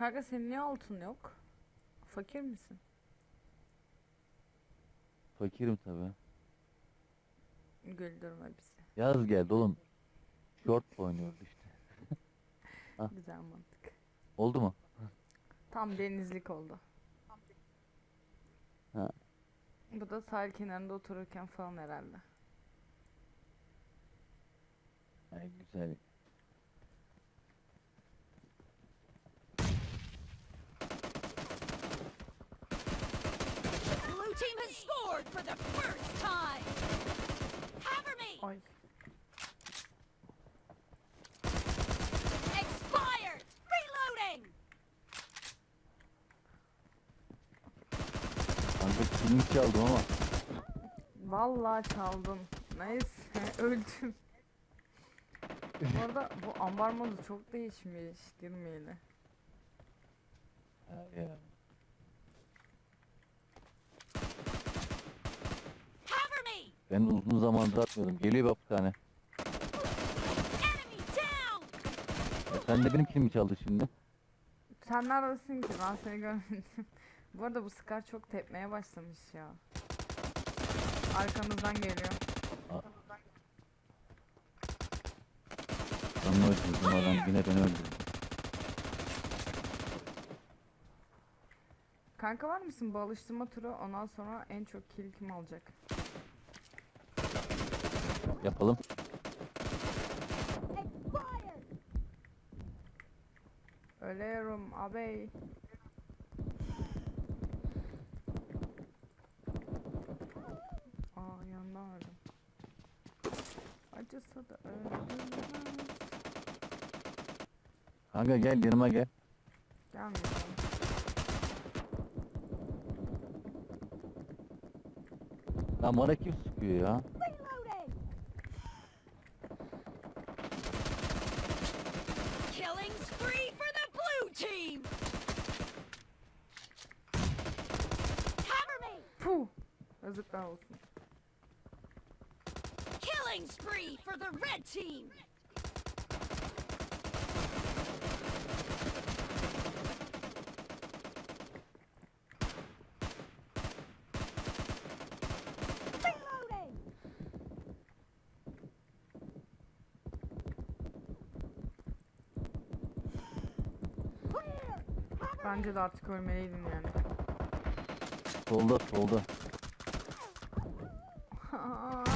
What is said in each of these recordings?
Kanka senin niye altın yok? Fakir misin? Fakirim tabi. Güldürme bizi. Yaz geldi oğlum. Short oynuyoruz işte. Güzel mantık. Oldu mu? Tam denizlik oldu. Ha. Bu da sahil kenarında otururken falan herhalde. Ay, güzel. Blue team has scored for the first time. Cover me. Ay. Expired. Reloading. Kanka kilimi çaldım ama. Vallahi çaldım. Neyse öldüm. Bu arada bu ambar modu çok değişmiş girmeyeli. Ya, ya. Cover me. Ben uzun zamandır atmıyordum. Geliyor bak bir tane. Ya sen de benim kilimi çaldın şimdi. Sen neredesin ki ben seni görmedim. Bu arada bu Scar çok tepmeye başlamış ya. Arkanızdan geliyor. Onu öldürdüm adam yine beni öldürdü. Kanka var mısın bu alıştırma turu ondan sonra en çok kill kim alacak? Yapalım. Ölüyorum abey. Aa yandan öldüm. Acısa da öldürmez. Kanka gel yanıma gel. Gelmeyeceğim. Lan bana kim sıkıyor ya? Killing spree for the red team. Reloading. Clear. Cover Bence de artık ölmeliydin yani. Solda solda.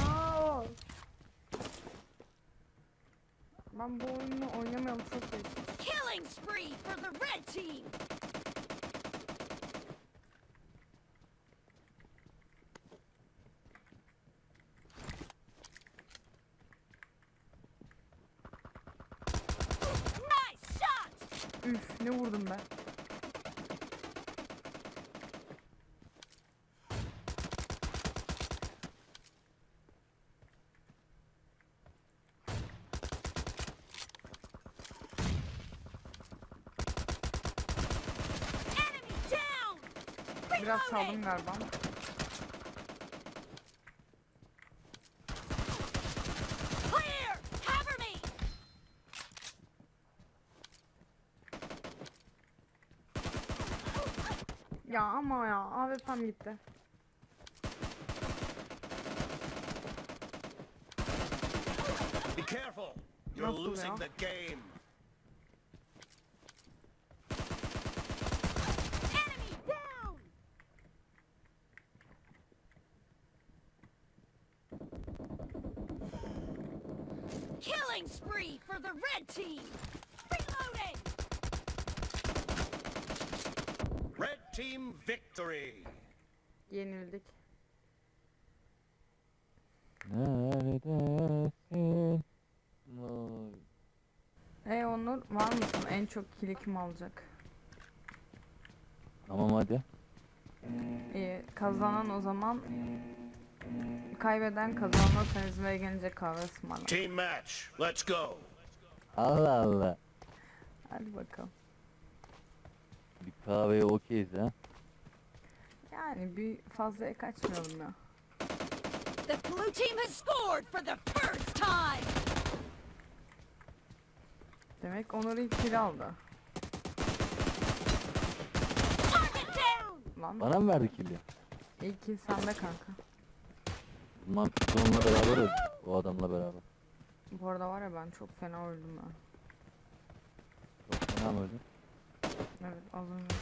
Üf ne vurdum ben. Biraz Reloading. galiba. Ama ya AWP'm gitti. Be careful. You're Nasıl losing ya? the game. Killing spree for the red team. Team victory. Yenildik. Neredesin? Onur var mısın? En çok kill kim alacak? Tamam hadi. İyi kazanan o zaman kaybeden kazanma sen İzmir'e gelince kahve ısmarla. Team match. Let's go. Allah Allah. Hadi bakalım. Bir kahveye okeyiz ha. Yani bir fazlaya kaçmayalım ya. The blue team has scored for the first time. Demek Onur ilk kill aldı. Lan Bana mı verdi kili? ilk kill sende kanka. Biz onunla beraber öldük. O adamla beraber. Bu arada var ya ben çok fena öldüm ya. Çok fena mı öldü? Evet az önce.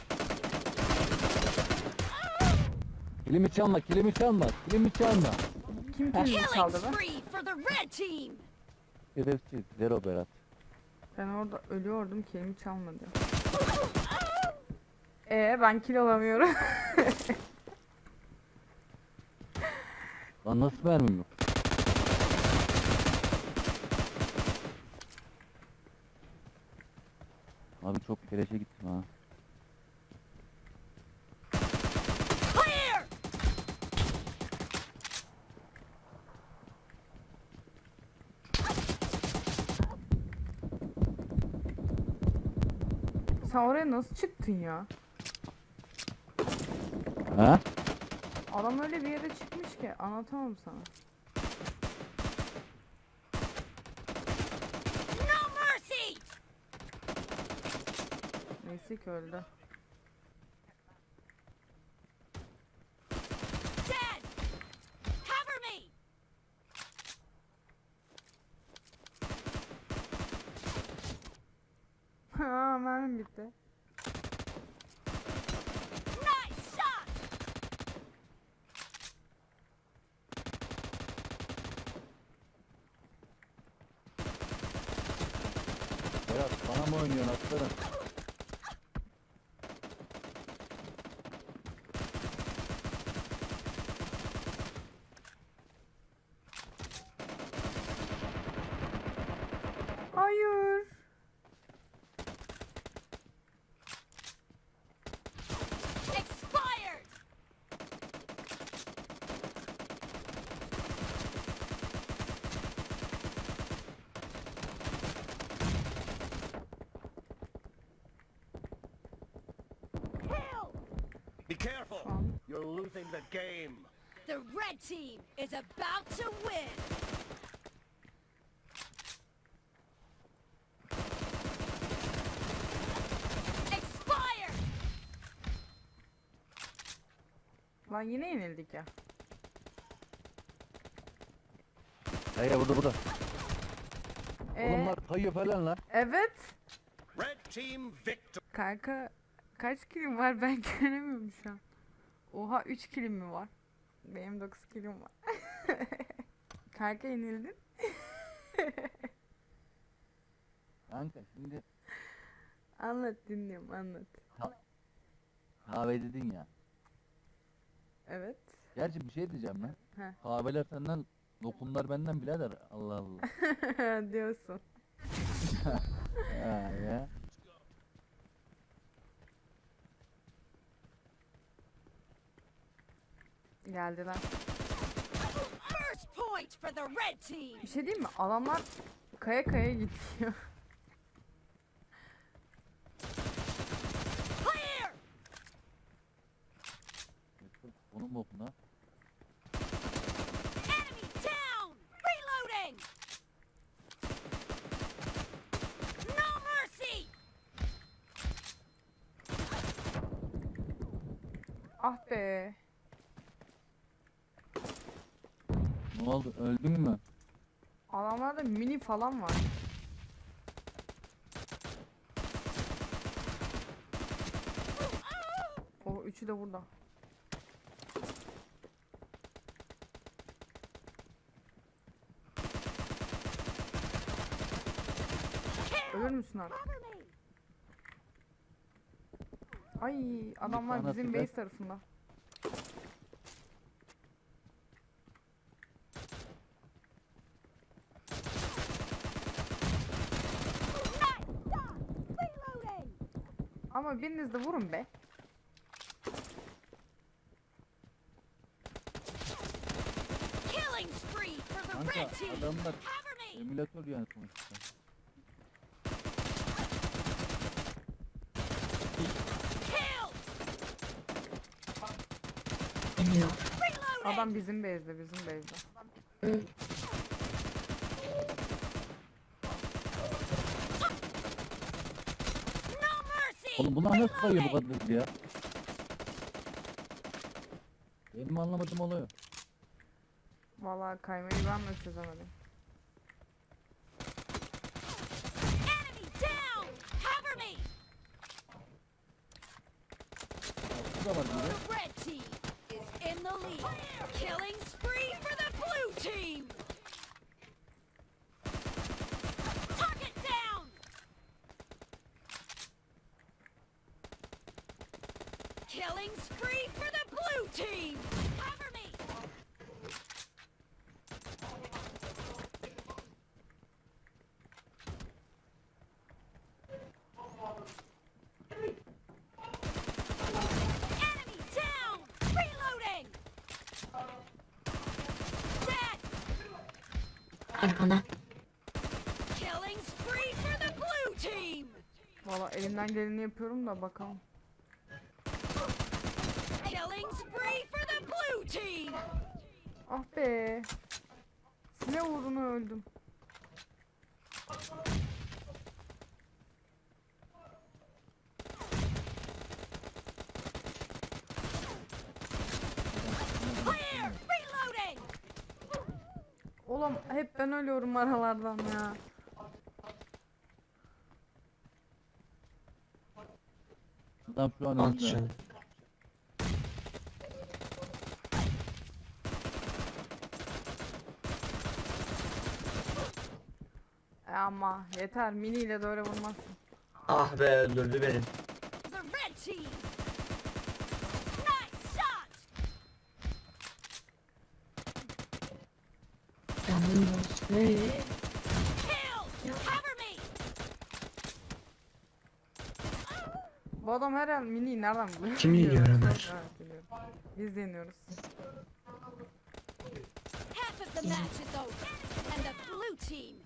Kilimi çalma, kilimi çalma, kilimi çalma. Kim Killing çaldı be? spree for the red team. Şerefsiz, zero Berat. Ben orada ölüyordum killimi çalmadı. Ee ben kill alamıyorum. Lan nasıl mermim yok? Abi çok keleşe gittim ha. Sen oraya nasıl çıktın ya? Ha? Adam öyle bir yere çıkmış ki anlatamam sana. Ki öldü. Dead. Cover me. Ha mermim bitti. Nice shot. Berat bana mı oynuyorsun aslanım? Hayır. Expired. Kill. Be careful. Tamam. You're losing the game. The red team is about to win. Expired. Lan yine yenildik ya. Hayır burada burada. Ee, Oğlum kayıyor falan lan. evet. Red team victory. Kanka kaç kilim var ben göremiyorum şu an. Oha 3 kilim mi var? Benim 9 kilim var. Kanka yenildin. Kanka şimdi Anlat dinliyorum anlat. kahve dedin ya. Evet. Gerçi bir şey diyeceğim ben. Heh. Kahveler senden, lokumlar benden birader. Allah Allah. Diyorsun. ha ya. Geldiler. First point for the red team. Bir şey diyeyim mi? Adamlar kaya kaya gidiyor. Onun bokuna. Enemy down. Reloading. No mercy. ah be. Ne oldu? Öldün mü? Adamlarda mini falan var. O üçü de burada. Ölür müsün artık? Ay adamlar bizim base tarafında. Nice shot. Reloading. Ama biriniz de vurun be. Kanka adamlar emülatör yani sonuçta. Adam bizim base'de bizim base'de. Oğlum bunlar nasıl kayıyor bu kadar ya? Benim anlamadığım oluyor. Vallahi kaymayı ben de çözemedim. Enemy down! Cover me! Bu da var biri. The red team is in the lead. Killing spree for the blue team! Target down! Killing spree for the blue team! Cover me! Enemy down! Reloading! Dead! Arkana. Killing spree for the blue team! Vallahi elimden geleni yapıyorum da bakalım. Killing spree for the blue team! Ah be. Sine uğruna öldüm. Oğlum hep ben ölüyorum aralardan ya. Adam şu an önümde. şu an. E ama yeter miniyle de öyle vurmazsın. Ah be öldürdü beni. The red team! Nice shot! Canım olsun. Kill! Cover me! Bu adam her an miniyi nereden buluyor? Kim yeniyor. Ömer? Evet biliyorum. Biz yeniyoruz. Half of the match is over, and the blue team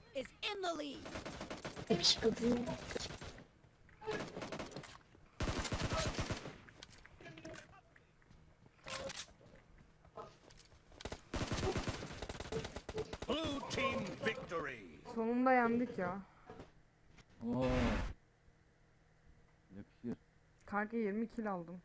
in the lead. Blue team victory. Sonunda yendik ya. Oo. Yakışır. Kanka 20 kill aldım.